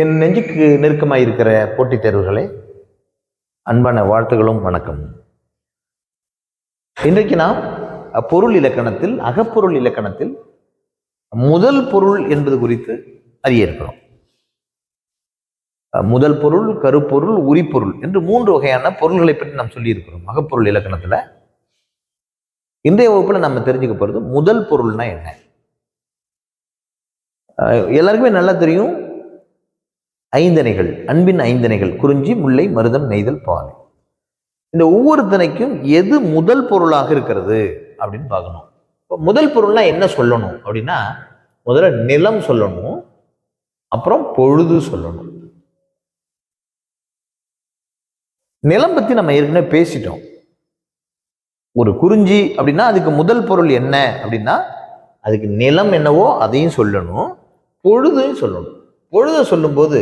என் நெஞ்சுக்கு நெருக்கமாக இருக்கிற போட்டித் தேர்வுகளே அன்பான வாழ்த்துகளும் வணக்கம். இன்றைக்கு நாம் பொருள் இலக்கணத்தில் அகப்பொருள் இலக்கணத்தில் முதல் பொருள் என்பது குறித்து அறிய இருக்கிறோம். முதல் பொருள் கருப்பொருள் உரிப்பொருள் என்று மூன்று வகையான பொருள்களை பற்றி நாம் சொல்லியிருக்கிறோம். அகப்பொருள் இலக்கணத்தில் இன்றைய வகுப்பில் நம்ம தெரிஞ்சுக்க போகிறது முதல் பொருள்னா என்ன? எல்லாருக்குமே நல்லா தெரியும். ஐந்தனைகள் அன்பின் ஐந்தனைகள் குறிஞ்சி முல்லை மருதம் நெய்தல் பாலை இந்த ஒவ்வொரு திணைக்கும் எது முதல் பொருளாக இருக்கிறது அப்படின்னு பார்க்கணும். இப்போ முதல் பொருள்னா என்ன சொல்லணும் அப்படின்னா முதல்ல நிலம் சொல்லணும் அப்புறம் பொழுது சொல்லணும். நிலம் பற்றி நம்ம ஏற்கனவே பேசிட்டோம். ஒரு குறிஞ்சி அப்படின்னா அதுக்கு முதல் பொருள் என்ன அப்படின்னா அதுக்கு நிலம் என்னவோ அதையும் சொல்லணும் பொழுதையும் சொல்லணும். பொழுது சொல்லும்போது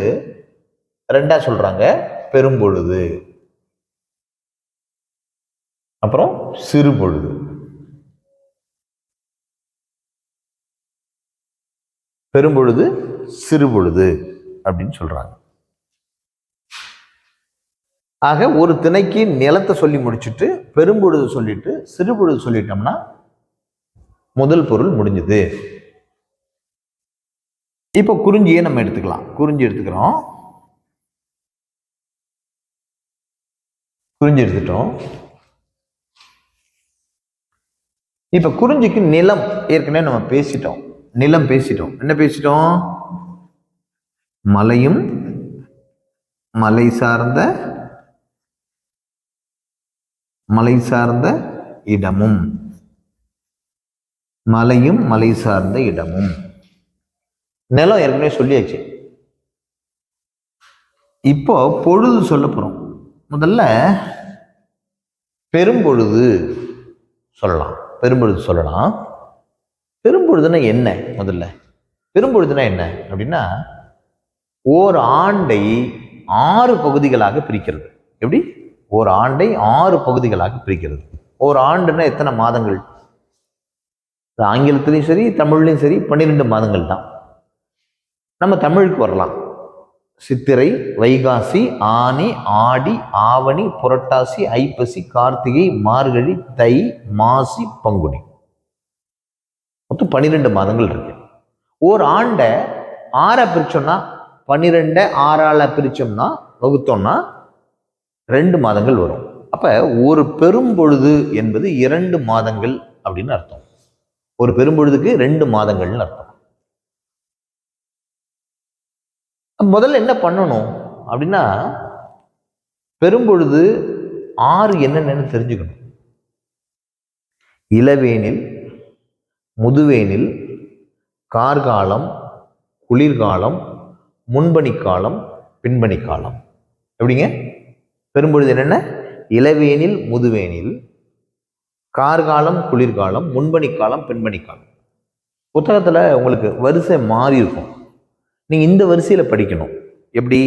ரெண்டா சொல்றாங்க பெரும்பொழுது அப்புறம் சிறு பொழுது. பெரும்பொழுது சிறு பொழுது அப்படின்னு சொல்றாங்க. ஆக ஒரு திணைக்கு நிலத்தை சொல்லி முடிச்சுட்டு பெரும்பொழுது சொல்லிட்டு சிறுபொழுது சொல்லிட்டோம்னா முதல் பொருள் முடிஞ்சது. இப்போ குறிஞ்சியை நம்ம எடுத்துக்கலாம். குறிஞ்சி எடுத்துக்கிறோம். குறிஞ்சி எடுத்துட்டோம். இப்போ குறிஞ்சிக்கு நிலம் ஏற்கனவே நம்ம பேசிட்டோம். நிலம் பேசிட்டோம். என்ன பேசிட்டோம்? மலையும் மலை சார்ந்த மலை சார்ந்த இடமும். மலையும் மலை சார்ந்த இடமும். நிலம் ஏற்கனவே சொல்லியாச்சு. இப்போ பொழுது சொல்ல போகிறோம் முதல்ல பெரும்பொழுது சொல்லலாம். பெரும்பொழுது சொல்லலாம். பெரும்பொழுதுனா என்ன முதல்ல? பெரும்பொழுதுனா என்ன அப்படின்னா ஓர் ஆண்டை ஆறு பகுதிகளாக பிரிக்கிறது. எப்படி? ஒரு ஆண்டை ஆறு பகுதிகளாக பிரிக்கிறது. ஒரு ஆண்டுன்னா எத்தனை மாதங்கள்? ஆங்கிலத்திலையும் சரி தமிழ்லையும் சரி பன்னிரெண்டு மாதங்கள் தான். நம்ம தமிழுக்கு வரலாம். சித்திரை வைகாசி ஆனி ஆடி ஆவணி புரட்டாசி ஐப்பசி கார்த்திகை மார்கழி தை மாசி பங்குனி. மொத்தம் பன்னிரெண்டு மாதங்கள் இருக்கு. ஒரு ஆண்டை ஆறை பிரிச்சோம்னா பன்னிரெண்டை ஆறால் பிரிச்சோம்னா வகுத்தோம்னா ரெண்டு மாதங்கள் வரும். அப்போ ஒரு பெரும்பொழுது என்பது இரண்டு மாதங்கள் அப்படின்னு அர்த்தம். ஒரு பெரும்பொழுதுக்கு ரெண்டு மாதங்கள்னு அர்த்தம். முதல்ல என்ன பண்ணணும் அப்படின்னா பெரும்பொழுது ஆறு என்னென்னு தெரிஞ்சுக்கணும். இளவேனில் முதுவேனில் கார்காலம் குளிர்காலம் முன்பனிக்காலம் பின்பனிக்காலம். எப்படிங்க? பெரும்பொழுது என்னென்ன? இளவேனில் முதுவேனில் கார்காலம் குளிர்காலம் முன்பனிக்காலம் பின்பனிக்காலம். புத்தகத்தில் உங்களுக்கு வரிசை மாறி இருக்கும். நீங்கள் இந்த வரிசையில் படிக்கணும். எப்படி?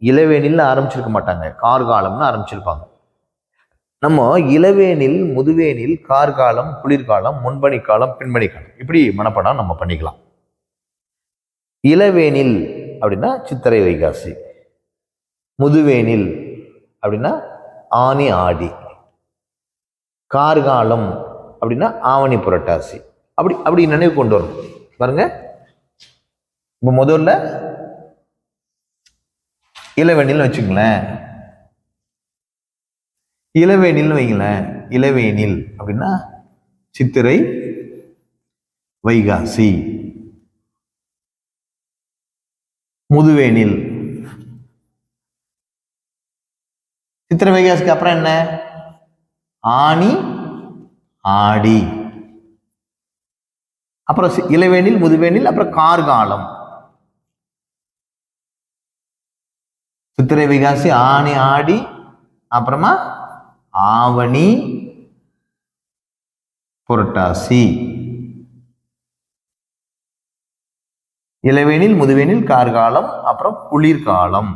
இளவேனில் ஆரம்பிச்சிருக்க மாட்டாங்க. கார்காலம்னு ஆரம்பிச்சிருப்பாங்க. நம்ம இளவேனில் முதுவேனில் கார்காலம் குளிர்காலம் முன்பணிக்காலம் பின்பணிக்காலம் இப்படி மனப்படம் நம்ம பண்ணிக்கலாம். இளவேனில் அப்படின்னா சித்திரை வைகாசி. முதுவேனில் அப்படின்னா ஆனி ஆடி. கார்காலம் அப்படின்னா ஆவணி புரட்டாசி. அப்படி அப்படி நினைவு கொண்டு வரணும். பாருங்கள் இப்போ முதல்ல இளவேனில் வச்சுங்களேன் இளவேனில் வைங்களேன். இளவேனில் அப்படின்னா சித்திரை வைகாசி. முதுவேனில். சித்திரை வைகாசிக்கு அப்புறம் என்ன? ஆனி ஆடி. அப்புறம் சி- இளவேனில் முதுவேனில் அப்புறம் கார்காலம். சித்திரை வைகாசி ஆனி ஆடி அப்புறமா ஆவணி புரட்டாசி. இளவேனில் முதுவேனில் கார்காலம் அப்புறம் குளிர்காலம்.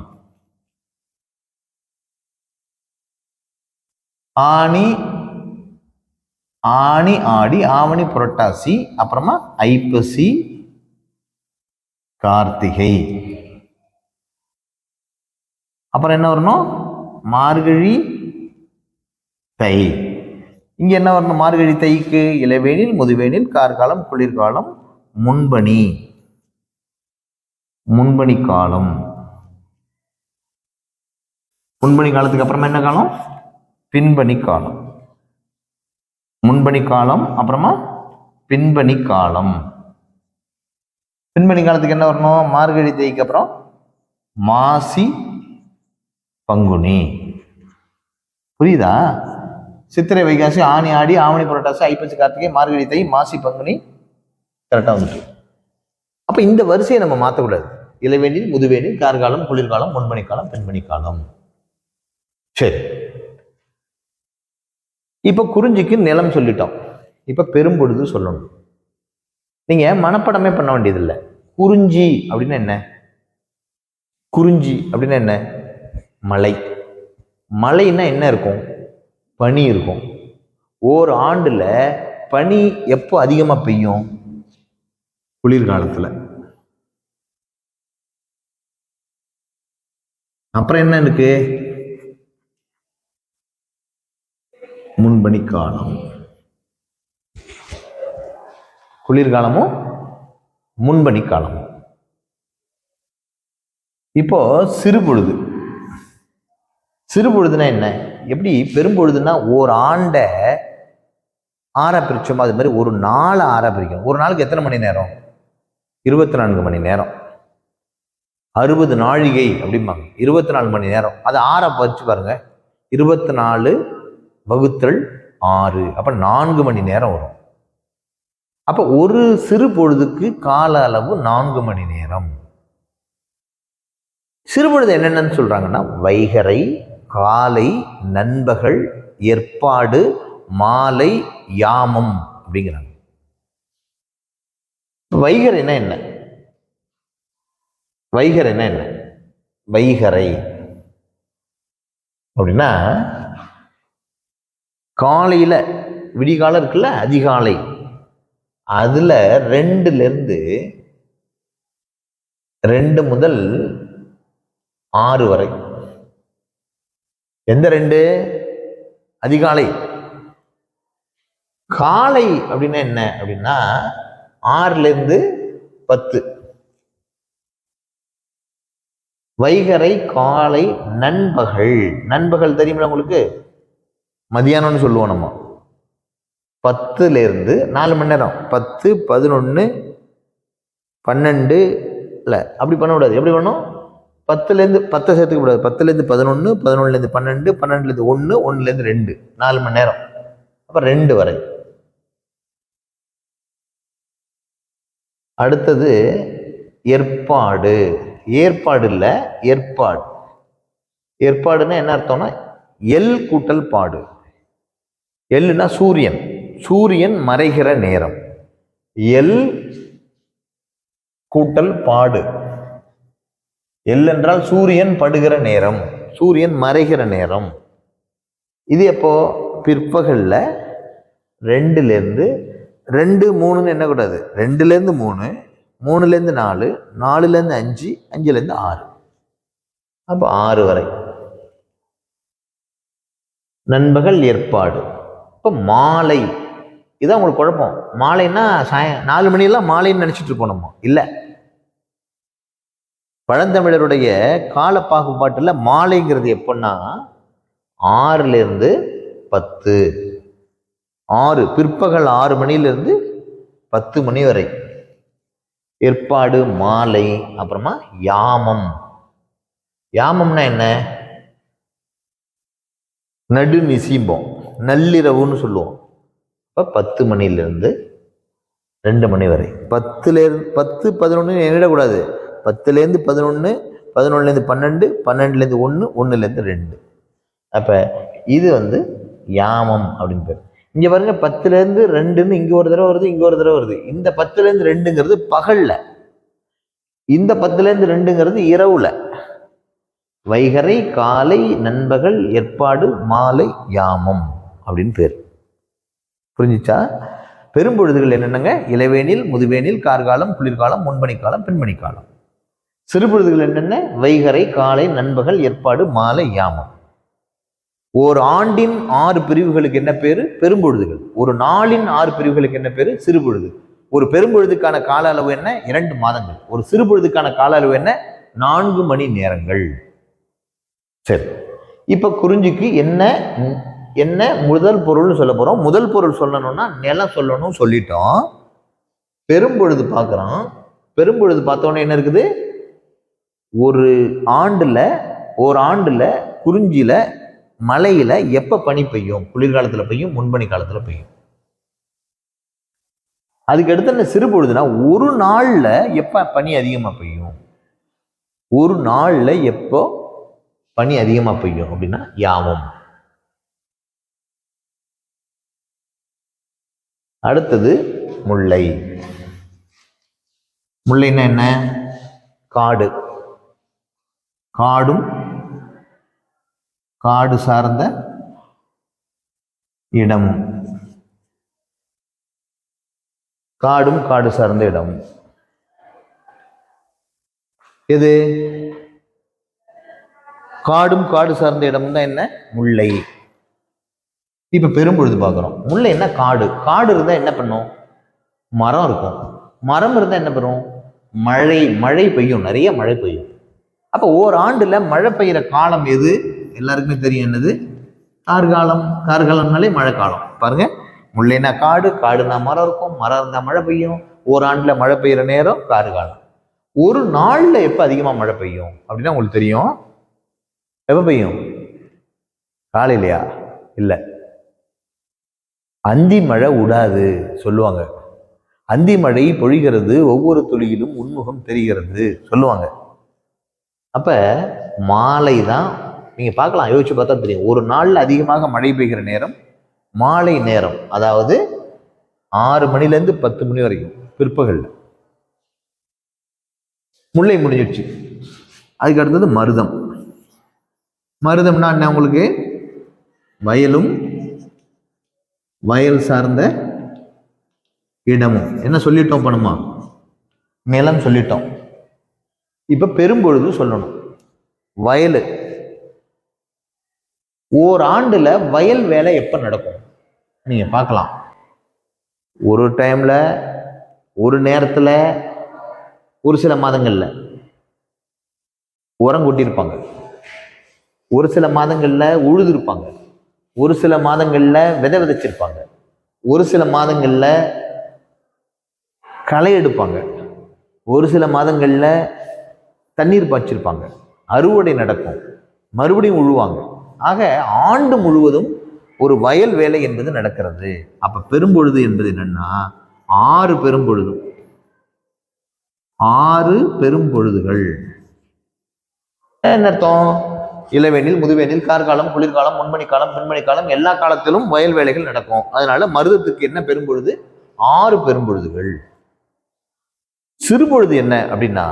ஆனி ஆனி ஆடி ஆவணி புரட்டாசி அப்புறமா ஐப்பசி கார்த்திகை. அப்புறம் என்ன வரணும்? மார்கழி தை. இங்கே என்ன வரணும்? மார்கழி தைக்கு இளவேனில் முதுவேனில் கார்காலம் குளிர்காலம் முன்பனி. முன்பணி காலம். முன்பணி காலத்துக்கு அப்புறமா என்ன காலம்? பின்பணி காலம். முன்பணி காலம் அப்புறமா பின்பணி காலம். பின்பனி காலத்துக்கு என்ன வரணும்? மார்கழி தேய்க்கு அப்புறம் மாசி பங்குனி புரியுதா? சித்திரை வைகாசி ஆணி ஆடி ஆவணி புரட்டாசி ஐப்பசி கார்த்திகை மார்கழி தை மாசி பங்குனி கரெக்டாக வந்துட்டு அப்போ இந்த வரிசையை நம்ம மாற்றக்கூடாது இளவேனில் முதுவேனில் கார்காலம் குளிர்காலம் முன்மணிக்காலம் காலம் பெண்மணி காலம் சரி. இப்போ குறிஞ்சிக்கு நிலம் சொல்லிட்டோம். இப்போ பெரும்பொழுது சொல்லணும். நீங்கள் மனப்படமே பண்ண வேண்டியதில்லை. குறிஞ்சி அப்படின்னு என்ன? குறிஞ்சி அப்படின்னா என்ன? மலை. மலைன்னா என்ன இருக்கும்? பனி இருக்கும். ஓர் ஆண்டில் பனி எப்போ அதிகமாக பெய்யும்? குளிர்காலத்தில். அப்புறம் என்ன இருக்கு? முன்பனி காலம் குளிர்காலமும் முன்பனி காலமும் இப்போ சிறுபொழுது சிறுபொழுதுனா என்ன? எப்படி? பெரும்பொழுதுனா ஒரு ஆண்டை ஆறா பிரிச்சோமோ? அது மாதிரி ஒரு நாளை ஆற பிரிக்கும். ஒரு நாளுக்கு எத்தனை மணி நேரம்? இருபத்தி நான்கு மணி நேரம். அறுபது நாழிகை அப்படிம்பாங்க. இருபத்தி நாலு மணி நேரம். அது ஆற பறிச்சு பாருங்க. இருபத்தி நாலு வகுத்தல் ஆறு. அப்போ நான்கு மணி நேரம் வரும். அப்போ ஒரு சிறு பொழுதுக்கு கால அளவு நான்கு மணி நேரம். சிறுபொழுது என்னென்னு சொல்கிறாங்கன்னா வைகரை காலை நண்பகல் ஏற்பாடு மாலை யாமம் அப்படிங்கிறாங்க. வைகரைனா என்ன? வைகரைனா என்ன? வைகரை. அப்படின்னா காலையில் விடிகாலம் இருக்குல்ல அதிகாலை. அதில் ரெண்டுலேருந்து ரெண்டு முதல் ஆறு வரை. எந்த ரெண்டு? அதிகாலை. காலை அப்படின்னா என்ன? அப்படின்னா ஆறுலேருந்து பத்து. வைகரை காலை நண்பகல். நண்பகல் தெரியுமில்ல உங்களுக்கு? மதியானம்னு சொல்லுவோம் நம்ம. பத்துலேருந்து நாலு மணி நேரம். பத்து பதினொன்று பன்னெண்டு இல்லை. அப்படி பண்ணக்கூடாது எப்படி பண்ணும் பத்துலேருந்து பத்தை சேர்த்துக்க கூடாது. பத்துலேருந்து பதினொன்று பதினொன்றுலேருந்து பன்னெண்டு பன்னெண்டுலேருந்து ஒன்று ஒன்றுலேருந்து ரெண்டு. நாலு மணி நேரம். அப்போ ரெண்டு வரை. அடுத்தது ஏற்பாடு. ஏற்பாடு இல்லை ஏற்பாடு. ஏற்பாடுன்னா என்ன அர்த்தம்னா எல் கூட்டல் பாடு. எல்லுனா சூரியன். சூரியன் மறைகிற நேரம். எல் கூட்டல் பாடு. எல்லென்றால் சூரியன் படுகிற நேரம் சூரியன் மறைகிற நேரம். இது எப்போ? பிற்பகலில் ரெண்டுலேருந்து ரெண்டு மூணுன்னு என்ன கூடாது? ரெண்டுலேருந்து மூணு மூணுலேருந்து நாலு நாலுலேருந்து அஞ்சு அஞ்சுலேருந்து ஆறு. அப்போ ஆறு வரை. நண்பகல் ஏற்பாடு. இப்போ மாலை. இதான் உங்களுக்கு குழப்பம். மாலைன்னா சாய நாலு மணியெல்லாம் மாலைன்னு நினச்சிட்டு இருப்போம் நம்ம. இல்லை. பழந்தமிழருடைய கால பாகுபாட்டில் மாலைங்கிறது எப்போன்னா ஆறுலேருந்து பத்து. ஆறு பிற்பகல் ஆறு மணியிலிருந்து பத்து மணி வரை. ஏற்பாடு மாலை அப்புறமா யாமம். யாமம்னா என்ன? நடு நிசிம்போம் நள்ளிரவுன்னு சொல்லுவோம். இப்போ பத்து மணிலேருந்து ரெண்டு மணி வரை. பத்துலேருந்து பத்து பதினொன்று நினைவிடக்கூடாது பத்துலேருந்து பதினொன்று பதினொன்றுலேருந்து பன்னெண்டு பன்னெண்டுலேருந்து ஒன்று ஒன்றுலேருந்து ரெண்டு. அப்போ இது வந்து யாமம் அப்படின்னு பேர். இங்கே பாருங்க பத்துலேருந்து ரெண்டுன்னு இங்கே ஒரு தடவை வருது இங்கே ஒரு தடவை வருது. இந்த பத்துலேருந்து ரெண்டுங்கிறது பகலில். இந்த பத்துலேருந்து ரெண்டுங்கிறது இரவுல. வைகரை காலை நண்பகல் ஏற்பாடு மாலை யாமம் அப்படின்னு பேர். புரிஞ்சிச்சா? பெரும்பொழுதுகள் என்னென்னங்க? இளவேனில் முதுவேனில் கார்காலம் குளிர்காலம் முன்பனி காலம் பெண்மணி காலம் சிறுபொழுதுகள் என்னென்ன? வைகறை காலை நண்பகல் ஏற்பாடு மாலை யாமம். ஒரு ஆண்டின் ஆறு பிரிவுகளுக்கு என்ன பேர்? பெரும்பொழுதுகள். ஒரு நாளின் ஆறு பிரிவுகளுக்கு என்ன பேர்? சிறுபொழுது. ஒரு பெரும்பொழுதுக்கான கால அளவு என்ன? இரண்டு மாதங்கள். ஒரு சிறுபொழுதுக்கான கால அளவு என்ன? நான்கு மணி நேரங்கள். சரி. இப்ப குறிஞ்சிக்கு என்ன என்ன முதல் பொருள்னு சொல்ல போறோம். முதல் பொருள் சொல்லணும்னா நிலம் சொல்லணும் சொல்லிட்டோம். பெரும்பொழுது பார்க்குறோம். பெரும்பொழுது பார்த்தோன்னே என்ன இருக்குது? ஒரு ஆண்டில் ஒரு ஆண்டில் குறிஞ்சியில் மலையில் எப்போ பனி பெய்யும்? குளிர்காலத்தில் பெய்யும் முன்பனி காலத்தில் பெய்யும். அதுக்கடுத்து என்ன சிறு பொழுதுனா ஒரு நாளில் எப்போ பனி அதிகமாக பெய்யும்? ஒரு நாளில் எப்போ பனி அதிகமாக பெய்யும் அப்படின்னா யாமம் அடுத்தது முல்லை. முல்லைன்னா என்ன? காடு. காடும் காடு சார்ந்த இடம் காடும் காடு சார்ந்த இடம் எது? காடும் காடு சார்ந்த இடம் தான் என்ன? முல்லை. இப்போ பெரும்பொழுது பார்க்குறோம். முல்லை என்ன? காடு. காடு இருந்தால் என்ன பண்ணும்? மரம் இருக்கும். மரம் இருந்தால் என்ன பண்ணும்? மழை மழை பெய்யும். நிறைய மழை பெய்யும். அப்போ ஓராண்டில் மழை பெய்கிற காலம் எது? எல்லாருக்குமே தெரியும் என்னது? கார்காலம். கார்காலம்னாலே மழை காலம் பாருங்க. முல்லைனா காடு காடுனா மரம் இருக்கும். மரம் இருந்தால் மழை பெய்யும். ஓராண்டில் மழை பெய்யுற நேரம் கார்காலம். ஒரு நாளில் எப்போ அதிகமாக மழை பெய்யும்? அப்படின்னா உங்களுக்கு தெரியும். எப்போ பெய்யும்? காலையிலையா? இல்லை. அந்தி மழை விடாது சொல்லுவாங்க. அந்தி மழை பொழிகிறது ஒவ்வொரு துளியிலும் உன்முகம் தெரிகிறது சொல்லுவாங்க. அப்போ மாலை தான் நீங்கள் பார்க்கலாம் யோசிச்சு பார்த்தா தெரியும். ஒரு நாளில் அதிகமாக மழை பெய்கிற நேரம் மாலை நேரம். அதாவது ஆறு மணிலேருந்து பத்து மணி வரைக்கும் பிற்பகலில். முல்லை முடிஞ்சிடுச்சு அதுக்கு அடுத்தது மருதம். மருதம்னா என்ன உங்களுக்கு? வயலும் வயல் சார்ந்த இடமும். என்ன சொல்லிட்டோம் பண்ணுமா நிலம் சொல்லிட்டோம். இப்போ பெரும்பொழுது சொல்லணும். வயல். ஓர் ஆண்டுல வயல் வேலை எப்ப நடக்கும்? நீங்க பார்க்கலாம். ஒரு டைம்ல ஒரு நேரத்துல ஒரு சில மாதங்கள்ல. உரம் கொட்டியிருப்பாங்க. ஒரு சில மாதங்களில் உழுதுருப்பாங்க ஒரு சில மாதங்களில் விதை விதைச்சிருப்பாங்க. ஒரு சில மாதங்களில் களை எடுப்பாங்க. ஒரு சில மாதங்களில் தண்ணீர் பாய்ச்சிருப்பாங்க. அறுவடை நடக்கும். மறுபடியும் உழுவாங்க. ஆக ஆண்டு முழுவதும் ஒரு வயல் வேலை என்பது நடக்கிறது. அப்ப பெரும்பொழுது என்பது என்னன்னா ஆறு பெரும்பொழுதும் ஆறு பெரும்பொழுதுகள். என்ன அர்த்தம்? இளவேனில் முதுவேனில் கார்காலம் குளிர்காலம் முன்மணி காலம் பின்மணி காலம் எல்லா காலத்திலும் வயல் வேலைகள் நடக்கும். அதனால மருதத்துக்கு என்ன பெரும்பொழுது? ஆறு பெரும்பொழுதுகள். சிறுபொழுது என்ன அப்படின்னா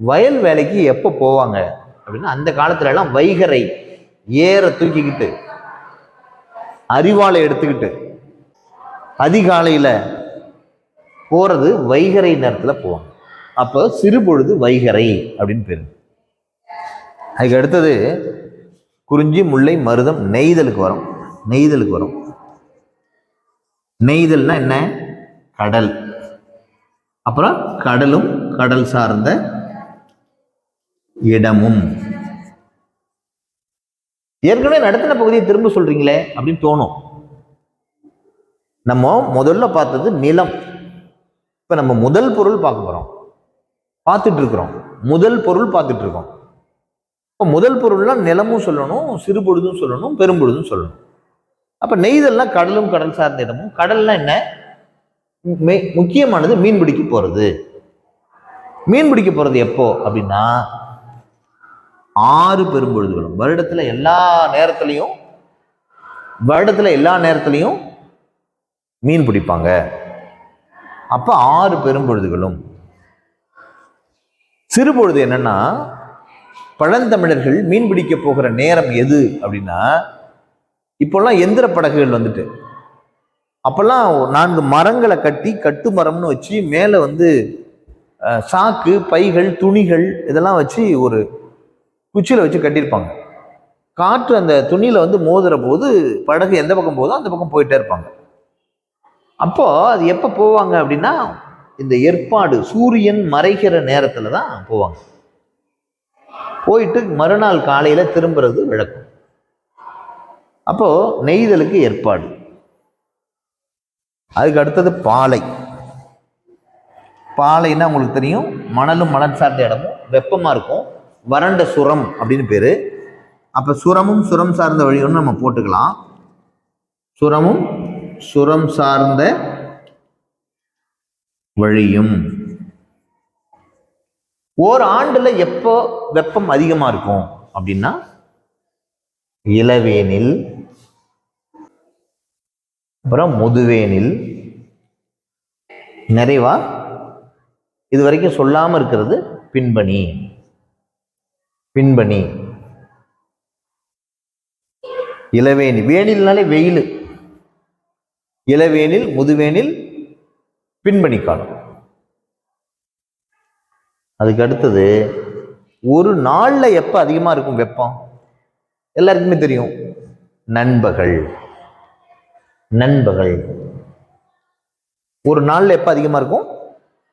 வயல் வேலைக்கு எப்போ போவாங்க? அப்படின்னா அந்த காலத்துலலாம் வைகரை ஏற தூக்கிக்கிட்டு அறிவாளை எடுத்துக்கிட்டு அதிகாலையில் போகிறது வைகரை நேரத்தில் போவாங்க. அப்போ சிறுபொழுது வைகரை அப்படின்னு பேரு. அதுக்கு அடுத்தது குறிஞ்சி முல்லை மருதம் நெய்தலுக்கு வரும். நெய்தலுக்கு வரும். நெய்தல்னா என்ன? கடல். அப்புறம் கடலும் கடல் சார்ந்த இடமும். ஏற்கனவே நடத்தின பகுதியை திரும்ப சொல்றீங்களே அப்படின்னு தோணும். நம்ம முதல்ல பார்த்தது நிலம். இப்போ நம்ம முதல் பொருள் பார்க்க போகிறோம் பார்த்துட்டு இருக்கிறோம். முதல் பொருள் பார்த்துட்டு இருக்கோம். இப்போ முதல் பொருள்லாம் நிலமும் சொல்லணும் சிறுபொழுதும் சொல்லணும் பெரும்பொழுதும் சொல்லணும். அப்போ நெய்தல்னா கடலும் கடல் சார்ந்த இடமும். கடல்னா என்ன? முக்கியமானது மீன் பிடிக்க போகிறது மீன் பிடிக்க போகிறது எப்போ? அப்படின்னா ஆறு பெரும்பொழுதுகளும். வருடத்தில் எல்லா நேரத்துலையும் வருடத்தில் எல்லா நேரத்துலையும் மீன் பிடிப்பாங்க. அப்போ ஆறு பெரும்பொழுதுகளும். சிறுபொழுது என்னன்னா பழந்தமிழர்கள் மீன் பிடிக்க போகிற நேரம் எது அப்படின்னா இப்போல்லாம் எந்திர படகுகள் வந்துட்டு. அப்போல்லாம் நான்கு மரங்களை கட்டி கட்டு மரம்னு வச்சு மேலே வந்து சாக்கு பைகள் துணிகள் இதெல்லாம் வச்சு ஒரு குச்சியில் வச்சு கட்டியிருப்பாங்க. காற்று அந்த துணியில் வந்து மோதுகிற போது படகு எந்த பக்கம் போதோ அந்த பக்கம் போயிட்டே இருப்பாங்க. அப்போது அது எப்போ போவாங்க அப்படின்னா இந்த ஏற்பாடு சூரியன் மறைகிற நேரத்தில் தான் போவாங்க. போயிட்டு மறுநாள் காலையில் திரும்புறது விளக்கம். அப்போது நெய்தலுக்கு ஏற்பாடு. அதுக்கு அடுத்தது பாலை. பாலைன்னா உங்களுக்கு தெரியும் மணலும் மணல் சார்ந்த இடமும் வெப்பமாக இருக்கும். வறண்ட சுரம் அப்படின்னு பேர். அப்போ சுரமும் சுரம் சார்ந்த வழியும் நம்ம போட்டுக்கலாம். சுரமும் சுரம் சார்ந்த வழியும். ஓர் ஆண்டுல எப்போ வெப்பம் அதிகமா இருக்கும் அப்படின்னா? இளவேனில் அப்புறம் முதுவேனில். நிறைவா? இது வரைக்கும் சொல்லாமல் இருக்கிறது பின்பணி பின்பணி இளவேணி வேணில்னாலே வெயில். இளவேனில் முதுவேனில் பின்பணி காலம். அதுக்கு அடுத்தது ஒரு நாளில் எப்போ அதிகமாக இருக்கும் வெப்பம்? எல்லாருக்குமே தெரியும். நண்பகல். நண்பகல். ஒரு நாளில் எப்போ அதிகமாக இருக்கும்?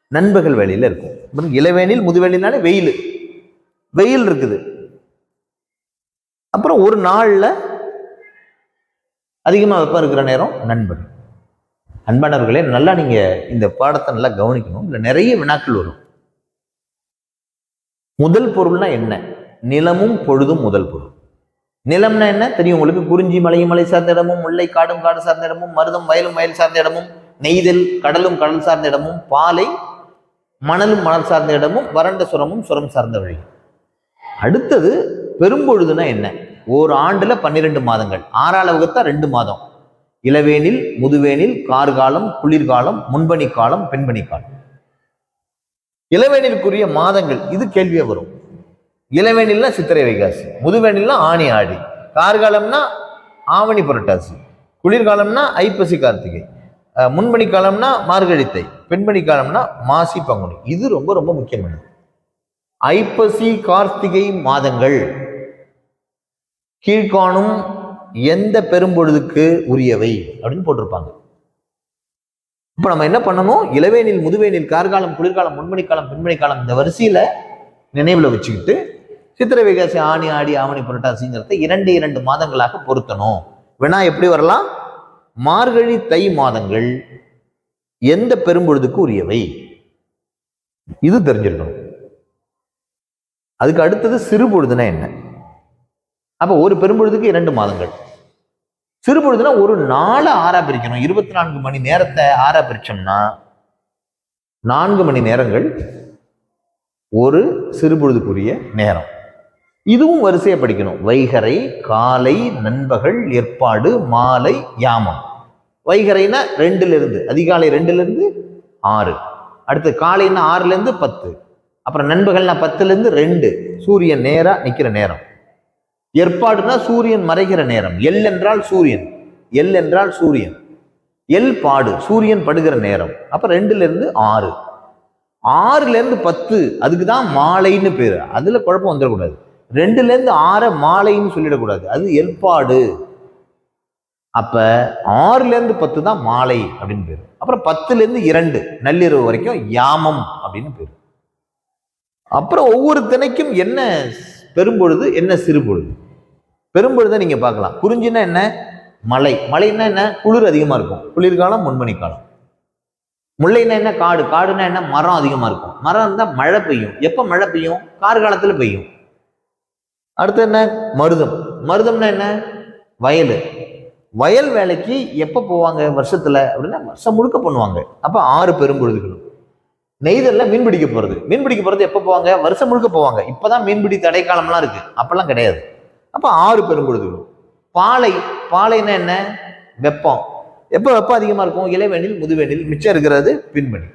நண்பகல் வேலையில் இருக்கும். இளவேனில் முதுவேனில்னாலே வெயில். வெயில் இருக்குது. அப்புறம் ஒரு நாளில் அதிகமாக வெப்பம் இருக்கிற நேரம் நண்பன் அன்பானவர்களே நல்லா நீங்கள் இந்த பாடத்தை நல்லா கவனிக்கணும். இல்லை நிறைய வினாக்கள் வரும். முதல் பொருள்னா என்ன? நிலமும் பொழுதும் முதல் பொருள். நிலம்னா என்ன? தெரியும் உங்களுக்கு? குறிஞ்சி மலையும் மலை சார்ந்த இடமும் முல்லை காடும் காடு சார்ந்த இடமும் மருதம் வயலும் வயல் சார்ந்த இடமும் நெய்தல் கடலும் கடல் சார்ந்த இடமும் பாலை மணலும் மணல் சார்ந்த இடமும் வறண்ட சுரமும் சுரம் சார்ந்த வழி அடுத்தது பெரும்பொழுதுனா என்ன? ஒரு ஆண்டுல பன்னிரெண்டு மாதங்கள். ஆறால வகுத்தா ரெண்டு மாதம். இளவேனில் முதுவேனில் கார்காலம் குளிர்காலம் முன்பணி காலம் பெண்பணி காலம். இளவேனிற்குரிய மாதங்கள் இது கேள்வியே வரும். இளவேனில்னா சித்திரை வைகாசி முதுவேனில்னா ஆணி ஆடி. கார்காலம்னா ஆவணி புரட்டாசி. குளிர்காலம்னா ஐப்பசி கார்த்திகை. முன்பணி காலம்னா மார்கழித்தை. பெண்மணி காலம்னா மாசி பங்குனி. இது ரொம்ப ரொம்ப முக்கியமானது. ஐப்பசி கார்த்திகை மாதங்கள். கீழ்காணும் எந்த பெரும்பொழுதுக்கு உரியவை அப்படின்னு போட்டிருப்பாங்க. இப்போ நம்ம என்ன பண்ணணும்? இளவேனில் முதுவேனில் கார்காலம் குளிர்காலம் முன்மணிக்காலம் காலம் இந்த வரிசையில நினைவுல வச்சுக்கிட்டு சித்திரை வைகாசி ஆணி ஆடி ஆவணி புரட்டாசிங்கிறத இரண்டு இரண்டு மாதங்களாக பொருத்தணும். வேணா எப்படி வரலாம்? மார்கழி தை மாதங்கள் எந்த பெரும்பொழுதுக்கு உரியவை? இது தெரிஞ்சிருக்கணும். அதுக்கு அடுத்தது சிறுபொழுதுனா என்ன? அப்போ ஒரு பெரும்பொழுதுக்கு இரண்டு மாதங்கள். சிறுபொழுதுனா ஒரு நாளை ஆறா பிரிக்கணும் இருபத்தி நான்கு மணி நேரத்தை ஆறா பிரிச்சோம்னா நான்கு மணி நேரங்கள் ஒரு சிறுபொழுதுக்குரிய நேரம். இதுவும் வரிசையை படிக்கணும். வைகரை காலை நண்பகல் ஏற்பாடு மாலை யாமம். வைகரைனா ரெண்டுல இருந்து அதிகாலை ரெண்டுல இருந்து ஆறு. அடுத்து காலைன்னா ஆறுல இருந்து பத்து. அப்புறம் நண்பகல்னா பத்துலேருந்து ரெண்டு. சூரியன் நேராக நிற்கிற நேரம். ஏற்பாடுனா சூரியன் மறைகிற நேரம். எல் என்றால் சூரியன். எல் என்றால் சூரியன். எல் பாடு சூரியன் படுகிற நேரம். அப்போ ரெண்டுலேருந்து ஆறு. ஆறுலேருந்து பத்து அதுக்கு தான் மாலைன்னு பேர். அதில் குழப்பம் வந்துடக்கூடாது. ரெண்டுலேருந்து ஆறை மாலைன்னு சொல்லிடக்கூடாது. அது எல்பாடு அப்போ ஆறுலேருந்து பத்து தான் மாலை அப்படின்னு பேர். அப்புறம் பத்துலேருந்து இரண்டு நள்ளிரவு வரைக்கும் யாமம் அப்படின்னு பேர். அப்புறம் ஒவ்வொரு திணைக்கும் என்ன பெரும்பொழுது என்ன சிறுபொழுது? பெரும்பொழுதை நீங்கள் பார்க்கலாம். குறிஞ்சின்னா என்ன? மலை. மலைன்னா என்ன? குளிர் அதிகமாக இருக்கும். குளிர்காலம் முன்மணி காலம் முல்லைன்னா என்ன? காடு. காடுனா என்ன? மரம் அதிகமாக இருக்கும். மரம் இருந்தால் மழை பெய்யும். எப்போ மழை பெய்யும்? கார்காலத்துல பெய்யும். அடுத்து என்ன? மருதம். மருதம்னா என்ன? வயல். வயல் வேலைக்கு எப்போ போவாங்க? வருஷத்தில். அப்படின்னா வருஷம் முழுக்க பண்ணுவாங்க. அப்போ ஆறு பெரும்பொழுதுகளும். நெய்தல்ல மீன் பிடிக்க போறது. மீன் பிடிக்க போறது எப்போ போவாங்க? வருஷம் முழுக்க போவாங்க. இப்பதான் மீன்பிடி தடை காலம்லாம் இருக்கு. அப்பெல்லாம் கிடையாது. அப்போ ஆறு பெரும்பொழுதுகளும் பாலை பாலைன்னா என்ன? வெப்பம். எப்போ வெப்பம் அதிகமாக இருக்கும்? இளவேனில் முதுவேனில் மிச்சம் இருக்கிறது பின்பணி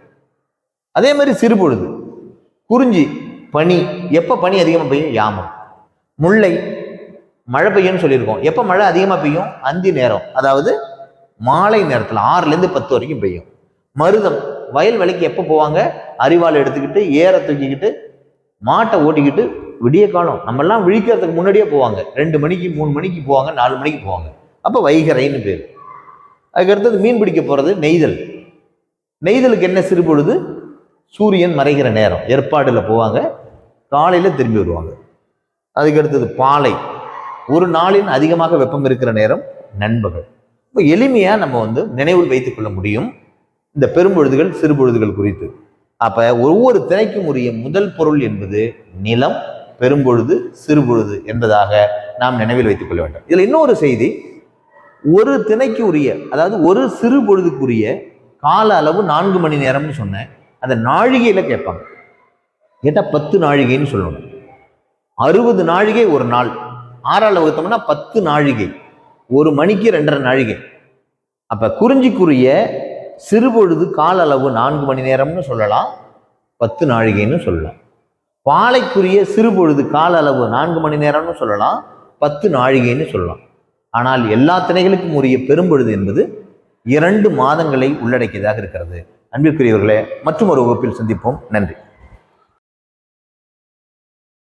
அதே மாதிரி சிறுபொழுது குறிஞ்சி பனி. எப்போ பனி அதிகமாக பெய்யும்? யாமம். முல்லை மழை பெய்யும்னு சொல்லியிருக்கோம். எப்போ மழை அதிகமாக பெய்யும்? அந்தி நேரம். அதாவது மாலை நேரத்தில் ஆறுலேருந்து பத்து வரைக்கும் பெய்யும். மருதம் வயல் வேலைக்கு எப்போ போவாங்க? அரிவாள் எடுத்துக்கிட்டு ஏற தூக்கிக்கிட்டு மாட்டை ஓட்டிக்கிட்டு விடிய காலம். நம்மெல்லாம் விழிக்கிறதுக்கு முன்னாடியே போவாங்க. ரெண்டு மணிக்கு மூணு மணிக்கு போவாங்க நாலு மணிக்கு போவாங்க. அப்போ வைகரைன்னு பேர். அதுக்கு அடுத்தது மீன் பிடிக்க போகிறது நெய்தல். நெய்தலுக்கு என்ன சிறு பொழுது? சூரியன் மறைகிற நேரம். ஏற்பாடில் போவாங்க. காலையில் திரும்பி வருவாங்க. அதுக்கடுத்தது பாலை. ஒரு நாளின் அதிகமாக வெப்பம் இருக்கிற நேரம் நண்பகல். இப்போ எளிமையாக நம்ம வந்து நினைவில் வைத்துக்கொள்ள முடியும். இந்த பெரும்பொழுதுகள் சிறுபொழுதுகள் குறித்து. அப்போ ஒவ்வொரு திரைக்கும் உரிய முதல் பொருள் என்பது நிலம் பெரும்பொழுது சிறுபொழுது என்பதாக நாம் நினைவில் வைத்துக் கொள்ள வேண்டும். இதில் இன்னொரு செய்தி ஒரு திணைக்கு உரிய அதாவது ஒரு சிறு பொழுதுக்குரிய கால அளவு நான்கு மணி நேரம்னு சொன்னேன். அந்த நாழிகையில் கேட்பாங்க. கேட்டால் பத்து நாழிகைன்னு சொல்லணும் அறுபது நாழிகை ஒரு நாள். ஆறால் வகுத்தோம்னா பத்து நாழிகை. ஒரு மணிக்கு ரெண்டரை நாழிகை. அப்போ குறிஞ்சிக்குரிய சிறுபொழுது கால அளவு நான்கு மணி நேரம்னு சொல்லலாம். பத்து நாழிகைன்னு சொல்லலாம். பாலைக்குரிய சிறுபொழுது கால அளவு நான்கு மணி நேரம்னு சொல்லலாம். பத்து நாழிகைன்னு சொல்லலாம். ஆனால் எல்லா திணைகளுக்கும் உரிய பெரும்பொழுது என்பது இரண்டு மாதங்களை உள்ளடக்கியதாக இருக்கிறது. அன்பிற்குரியவர்களே மற்றும் ஒரு வகுப்பில் சந்திப்போம். நன்றி.